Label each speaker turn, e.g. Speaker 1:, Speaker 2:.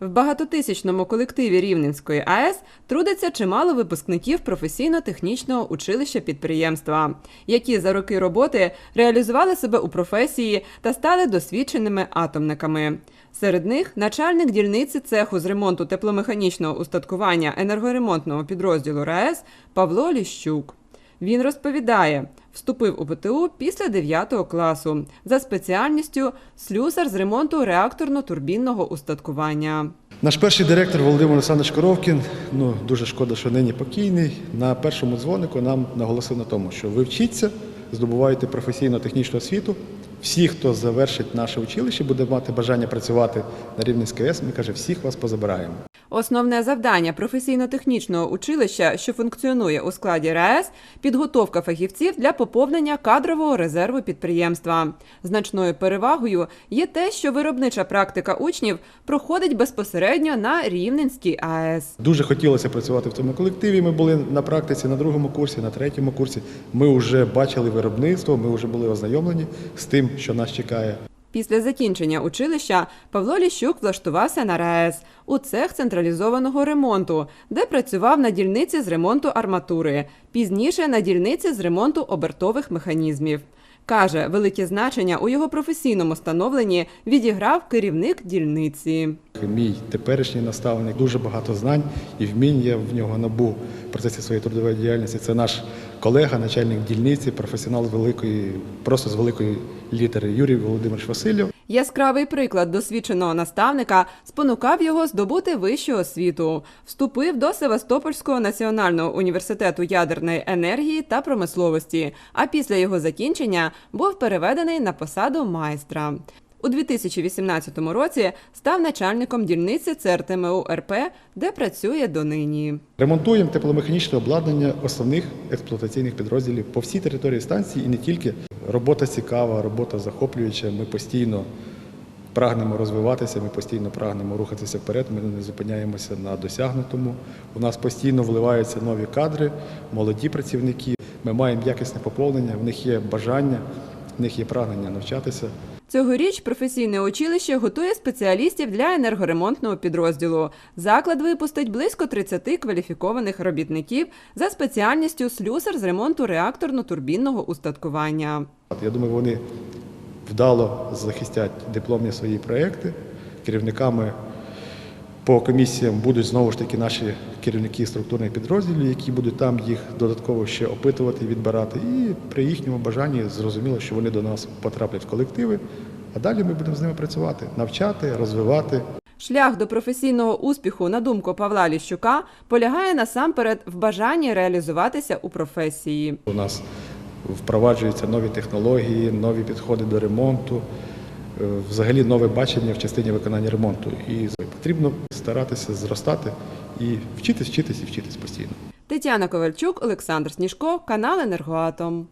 Speaker 1: В багатотисячному колективі Рівненської АЕС трудиться чимало випускників професійно-технічного училища підприємства, які за роки роботи реалізували себе у професії та стали досвідченими атомниками. Серед них начальник дільниці цеху з ремонту тепломеханічного устаткування енергоремонтного підрозділу РаЕС Павло Ліщук. Він розповідає, вступив у ПТУ після 9 класу за спеціальністю слюсар з ремонту реакторно-турбінного устаткування.
Speaker 2: Наш перший директор Володимир Олександрович Коровкін, ну дуже шкода, що нині покійний. На першому дзвонику нам наголосив на тому, що ви вчіться, здобуваєте професійно-технічну освіту. Всі, хто завершить наше училище, буде мати бажання працювати на Рівненській АЕС, ми каже, всіх вас позабираємо.
Speaker 1: Основне завдання професійно-технічного училища, що функціонує у складі РаЕС, підготовка фахівців для поповнення кадрового резерву підприємства. Значною перевагою є те, що виробнича практика учнів проходить безпосередньо на Рівненській АЕС.
Speaker 2: Дуже хотілося працювати в цьому колективі. Ми були на практиці на другому курсі, на третьому курсі. Ми вже бачили виробництво, ми вже були ознайомлені з тим, що нас чекає.
Speaker 1: Після закінчення училища Павло Ліщук влаштувався на РаЕС у цех централізованого ремонту, де працював на дільниці з ремонту арматури, пізніше на дільниці з ремонту обертових механізмів. Каже, велике значення у його професійному становленні відіграв керівник дільниці.
Speaker 2: Мій теперішній наставник дуже багато знань і вмінь я в нього набув в процесі своєї трудової діяльності. Це наш колега, начальник дільниці, професіонал великої, просто з великої літери Юрій Володимирович Васильєв.
Speaker 1: Яскравий приклад досвідченого наставника спонукав його здобути вищу освіту. Вступив до Севастопольського національного університету ядерної енергії та промисловості. А після його закінчення був переведений на посаду майстра. У 2018 році став начальником дільниці ЦРТМУ РП, де працює донині.
Speaker 2: Ремонтуємо тепломеханічне обладнання основних експлуатаційних підрозділів по всій території станції і не тільки. Робота цікава, робота захоплююча. Ми постійно прагнемо розвиватися, ми постійно прагнемо рухатися вперед. Ми не зупиняємося на досягнутому. У нас постійно вливаються нові кадри, молоді працівники. Ми маємо якісне поповнення, в них є бажання, в них є прагнення навчатися.
Speaker 1: Цьогоріч професійне училище готує спеціалістів для енергоремонтного підрозділу. Заклад випустить близько 30 кваліфікованих робітників за спеціальністю слюсар з ремонту реакторно-турбінного устаткування.
Speaker 2: Я думаю, вони вдало захистять дипломні свої проекти. Керівниками по комісіям будуть знову ж таки наші керівники структурних підрозділів, які будуть там їх додатково ще опитувати, відбирати. І при їхньому бажанні зрозуміло, що вони до нас потраплять в колективи. А далі ми будемо з ними працювати, навчати, розвивати.
Speaker 1: Шлях до професійного успіху, на думку Павла Ліщука, полягає насамперед в бажанні реалізуватися у професії.
Speaker 2: У нас впроваджуються нові технології, нові підходи до ремонту, взагалі нове бачення в частині виконання ремонту. І потрібно старатися зростати і вчитись, вчитись і вчитись постійно.
Speaker 1: Тетяна Ковальчук, Олександр Сніжко, канал Енергоатом.